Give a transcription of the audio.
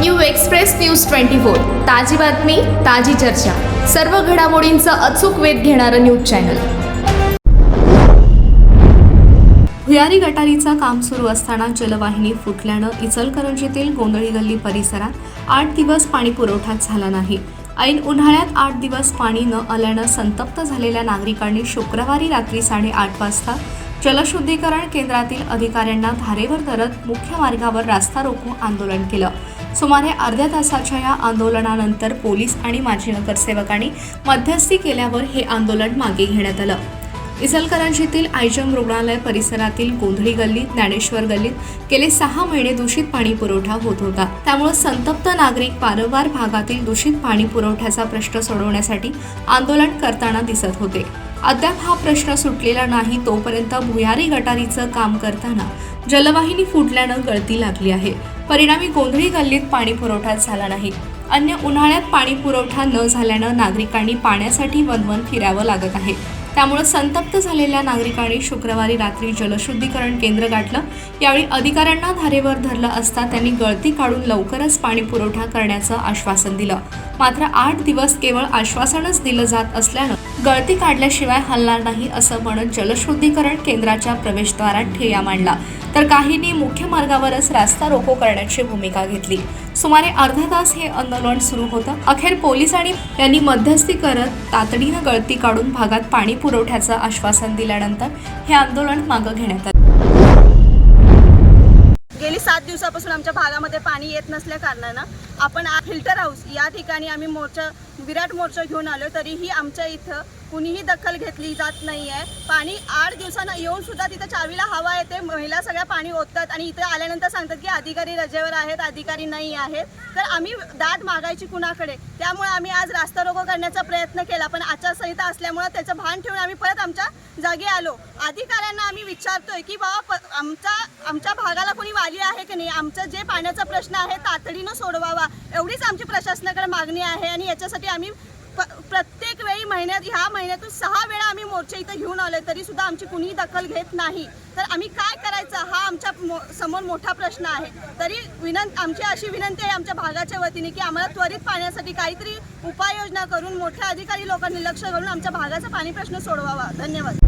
New express news twenty four. ताजी बातमी ताजी चर्चा. सर्व घडामोडींचा अचूक वेध घेणारं न्यूज चॅनल. भुयारी गटारीचा काम सुरू असताना जलवाहिनी फुटल्यानं इचलकरंजीतील गोंधळी गल्ली परिसरात आठ दिवस पाणी पुरवठाच झाला नाही. ऐन उन्हाळ्यात आठ दिवस पाणी न आल्यानं संतप्त झालेल्या नागरिकांनी शुक्रवारी रात्री साडेआठ वाजता जलशुद्धीकरण केंद्रातील अधिकाऱ्यांना धारेवर धरत मुख्य मार्गावर रास्ता रोको आंदोलन केलं. सुमारे अर्ध्या तासाच्या या आंदोलनानंतर पोलीस आणि माजी नगरसेवकांनी मध्यस्थी केल्यावर हे आंदोलन मागे घेण्यात आलं. इचलकरंजीतील आयजम रुग्णालय परिसरातील गोंधळी गल्लीत ज्ञानेश्वर गल्लीत गेले सहा महिने दूषित पाणी पुरवठा होत होता. त्यामुळे संतप्त नागरिक वारंवार भागातील दूषित पाणी पुरवठ्याचा प्रश्न सोडवण्यासाठी आंदोलन करताना दिसत होते. अद्याप हा प्रश्न सुटलेला नाही तोपर्यंत भुयारी गटारीचं काम करताना जलवाहिनी फुटल्यानं गळती लागली आहे. परिणामी गोंधळी गल्लीत पाणी पुरवठा झाला नाही. अन्य उन्हाळ्यात पाणी पुरवठा न झाल्यानं नागरिकांनी पाण्यासाठी वनवन फिरावं लागत आहे. त्यामुळे संतप्त झालेल्या नागरिकांनी शुक्रवारी रात्री जलशुद्धीकरण केंद्र गाठलं. यावेळी अधिकाऱ्यांना धारेवर धरलं असता त्यांनी गळती काढून लवकरच पाणी पुरवठा करण्याचं आश्वासन दिलं. मात्र आठ दिवस केवळ आश्वासनच दिलं जात असल्यानं गळती काढल्याशिवाय हलणार नाही असं म्हणत जलशुद्धीकरण केंद्राच्या प्रवेशद्वारात ठेया मांडला. तर काहींनी मुख्य मार्गावरच रास्ता रोको करण्याची भूमिका घेतली. सुमारे अर्धा तास हे आंदोलन सुरू होतं. अखेर पोलिसांनी यांनी मध्यस्थी करत तातडीनं गळती काढून भागात पाणी पुरवठ्याचं आश्वासन दिल्यानंतर हे आंदोलन मागं घेण्यात आलं. गेली सात दिवसापासून आमच्या भागामध्ये पाणी येत नसल्या कारणानं आपण फिल्टर हाऊस या ठिकाणी आम्ही मोर्चा विराट मोर्चा घेऊन आलो तरीही आमच्या इथं कुणीही दखल घेतली जात नाही आहे पाणी आठ दिवसानं येऊन सुद्धा तिथं चावीला हवा येते. महिला सगळ्या पाणी ओततात आणि इथं आल्यानंतर सांगतात की अधिकारी रजेवर आहेत अधिकारी नाही आहेत. तर आम्ही दाद मागायची कुणाकडे? त्यामुळे आम्ही आज रास्ता रोको करण्याचा प्रयत्न केला पण आचारसंहिता असल्यामुळे त्याचं भान ठेवून आम्ही परत आमच्या जागी आलो. अधिकाऱ्यांना आम्ही विचारतोय की बाबा प- आमचा आमच्या भागाला कोणी वाली आहे की नाही? आमचं जे पाण्याचा प्रश्न आहे तातडीनं सोडवावा. एवढीच आमची प्रशासनाकडे मागणी आहे आणि याच्यासाठी आम्ही प- प्रत्येक वेळी महिन्यात ह्या महिन्यातून सहा वेळा आम्ही मोर्चे इथं घेऊन आलो तरी सुद्धा आमची कुणीही दखल घेत नाही. तर आम्ही काय करायचं हा आमच्या मो- समोर मोठा प्रश्न आहे. तरी विनंत आमची अशी विनंती आहे आमच्या भागाच्या वतीने की आम्हाला त्वरित पाण्यासाठी काहीतरी उपाययोजना करून मोठ्या अधिकारी लोकांनी लक्ष घालून आमच्या भागाचा पाणी प्रश्न सोडवावा. धन्यवाद.